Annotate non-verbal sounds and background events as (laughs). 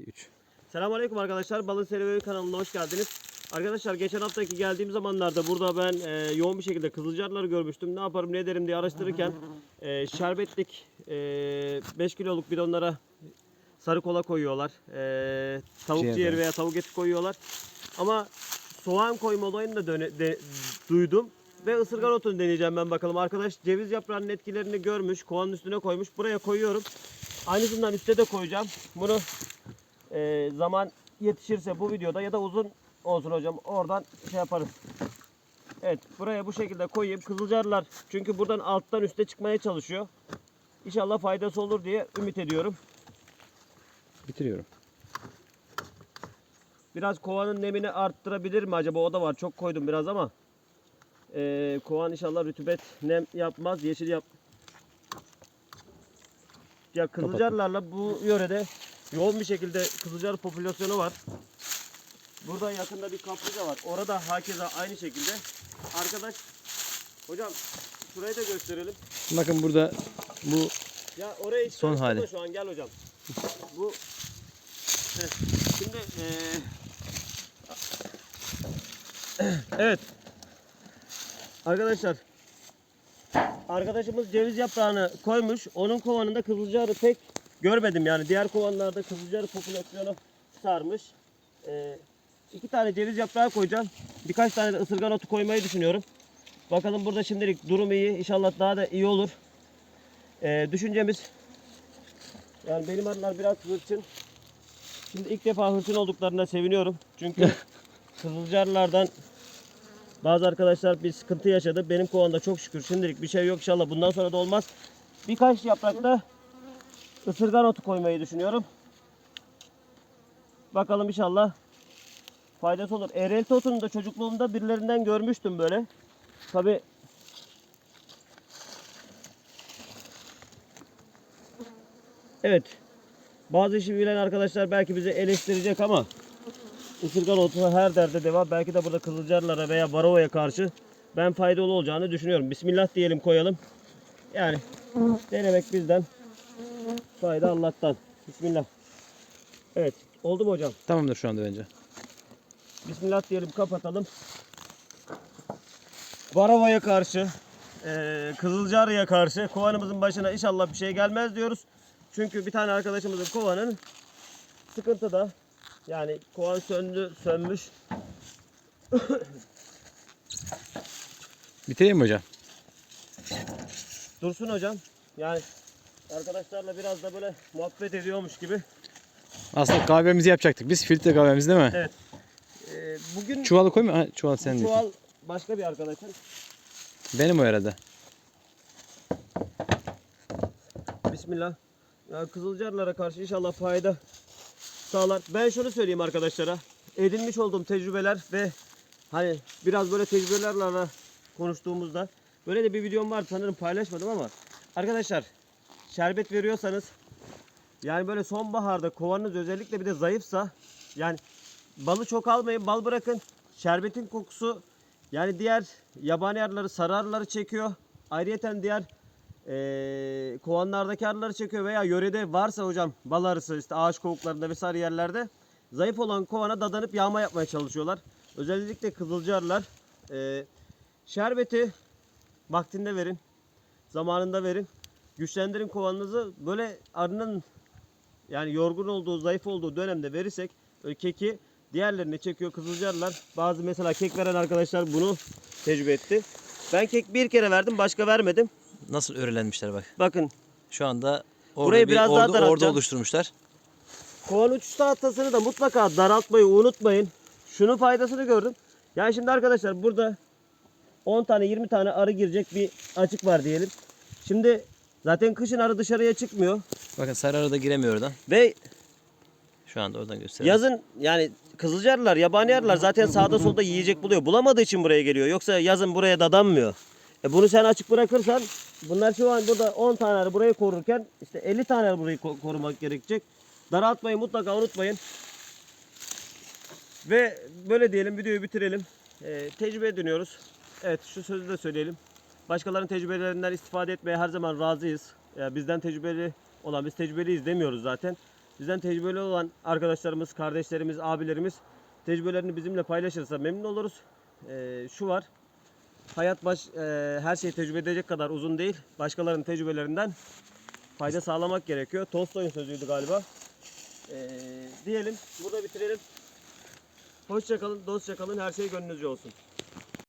2, 3. Selamünaleyküm arkadaşlar. Balın Serüveni kanalına hoş geldiniz. Arkadaşlar geçen haftaki geldiğim zamanlarda burada ben e, yoğun bir şekilde kızılcarları görmüştüm. Ne yaparım ne ederim diye araştırırken e, şerbetlik e, 5 kiloluk bidonlara sarı kola koyuyorlar. E, tavuk Ciğer ciğeri veya tavuk eti koyuyorlar. Ama soğan koyma olayını da döne- de- duydum. Ve ısırgan otunu deneyeceğim ben bakalım. Arkadaş ceviz yaprağının etkilerini görmüş. Kovanın üstüne koymuş. Buraya koyuyorum. Aynısından üstte de koyacağım. Bunu e, zaman yetişirse bu videoda ya da uzun olsun hocam oradan şey yaparız. Evet buraya bu şekilde koyayım. Kızılcarlar çünkü buradan alttan üste çıkmaya çalışıyor. İnşallah faydası olur diye ümit ediyorum. Bitiriyorum. Biraz kovanın nemini arttırabilir mi acaba? O da var. Çok koydum biraz ama. E, kovan inşallah rütubet nem yapmaz. Yeşil yap. Ya kızılcarlarla bu yörede yoğun bir şekilde kızılcar popülasyonu var. Burada yakında bir kaplıca var. Orada hakeza aynı şekilde. Arkadaş hocam şurayı da gösterelim. Bakın burada bu Ya oraya hiç Son hali. şu an gel hocam. Bu Heh, şimdi eee Evet. Arkadaşlar Arkadaşımız ceviz yaprağını koymuş. Onun kovanında kızılcarı pek görmedim yani. Diğer kovanlarda kızılcarı popülasyonu sarmış. Ee, iki tane ceviz yaprağı koyacağım. Birkaç tane de ısırgan otu koymayı düşünüyorum. Bakalım burada şimdilik durum iyi. İnşallah daha da iyi olur. Ee, düşüncemiz yani benim arılar biraz hırçın. Şimdi ilk defa hırçın olduklarına seviniyorum. Çünkü (laughs) kızılcarlardan bazı arkadaşlar bir sıkıntı yaşadı. Benim kovanda çok şükür şimdilik bir şey yok inşallah. Bundan sonra da olmaz. Birkaç yaprakta ısırgan otu koymayı düşünüyorum. Bakalım inşallah faydası olur. Eğrelti otunu da çocukluğumda birilerinden görmüştüm böyle. Tabi Evet. Bazı işi bilen arkadaşlar belki bizi eleştirecek ama ısırgan otu her derde deva. Belki de burada kızılcarlara veya varovaya karşı ben faydalı olacağını düşünüyorum. Bismillah diyelim koyalım. Yani denemek bizden. Fayda Allah'tan. Bismillah. Evet. Oldu mu hocam? tamamdır şu anda bence. Bismillah diyelim kapatalım. Varavaya karşı, eee Kızılcarı'ya karşı kovanımızın başına inşallah bir şey gelmez diyoruz. Çünkü bir tane arkadaşımızın kovanın sıkıntıda. Yani kovan söndü, sönmüş. Bitireyim mi hocam? Dursun hocam. Yani arkadaşlarla biraz da böyle muhabbet ediyormuş gibi. Aslında kahvemizi yapacaktık. Biz filtre kahvemiz değil mi? Evet. Eee, bugün Çuvalı koyma. Ha, çuval değil. çuval başka bir arkadaşın. Benim o herhalde. Bismillah. Ya Kızılcarlara karşı inşallah fayda sağlar. Ben şunu söyleyeyim arkadaşlara. Edinmiş olduğum tecrübeler ve hani biraz böyle tecrübelerle konuştuğumuzda böyle de bir videom var sanırım paylaşmadım ama arkadaşlar şerbet veriyorsanız yani böyle sonbaharda kovanınız özellikle bir de zayıfsa yani balı çok almayın bal bırakın. Şerbetin kokusu yani diğer yabani arıları sarı arıları çekiyor. Ayrıyeten diğer eee kovanlardaki arıları çekiyor veya yörede varsa hocam bal arısı işte ağaç kovuklarında vesaire yerlerde zayıf olan kovana dadanıp yağma yapmaya çalışıyorlar. Özellikle kızılcı arılar. Eee, şerbeti vaktinde verin. Zamanında verin. Güçlendirin kovanınızı. Böyle arının yani yorgun olduğu, zayıf olduğu dönemde verirsek keki diğerlerini çekiyor kızılcarlar. Bazı mesela kek veren arkadaşlar bunu tecrübe etti. Ben kek bir kere verdim, başka vermedim. Nasıl öğrelenmişler bak. Bakın Şu anda orada Burayı bir biraz daha ordu, ordu daraltacağım. oluşturmuşlar. kovan uçuş tahtasını da mutlaka daraltmayı unutmayın. Şunun faydasını gördüm. Yani şimdi arkadaşlar burada 10 tane 20 tane arı girecek bir açık var diyelim. Şimdi zaten kışın arı dışarıya çıkmıyor Bakın sarı arı da giremiyor oradan. ve Şu anda oradan gösteriyor. Yazın yani kızılcarlar, yabani arılar zaten sağda solda yiyecek buluyor. Bulamadığı için buraya geliyor. Yoksa yazın buraya dadanmıyor. E bunu sen açık bırakırsan bunlar şu an burada 10 tane arı burayı korurken işte 50 tane arı burayı ko- korumak gerekecek. Daraltmayı mutlaka unutmayın. Ve böyle diyelim videoyu bitirelim. E, tecrübe ediniyoruz. Evet şu sözü de söyleyelim. Başkalarının tecrübelerinden istifade etmeye her zaman razıyız. Ya bizden tecrübeli olan biz tecrübeliyiz demiyoruz zaten. Bizden tecrübeli olan arkadaşlarımız, kardeşlerimiz, abilerimiz tecrübelerini bizimle paylaşırsa memnun oluruz. Ee, şu var. Hayat baş e, her şeyi tecrübe edecek kadar uzun değil. Başkalarının tecrübelerinden fayda sağlamak gerekiyor. Tolstoy'un sözüydü galiba. Ee, diyelim burada bitirelim. Hoşça kalın, dostça kalın. Her şey gönlünüzce olsun.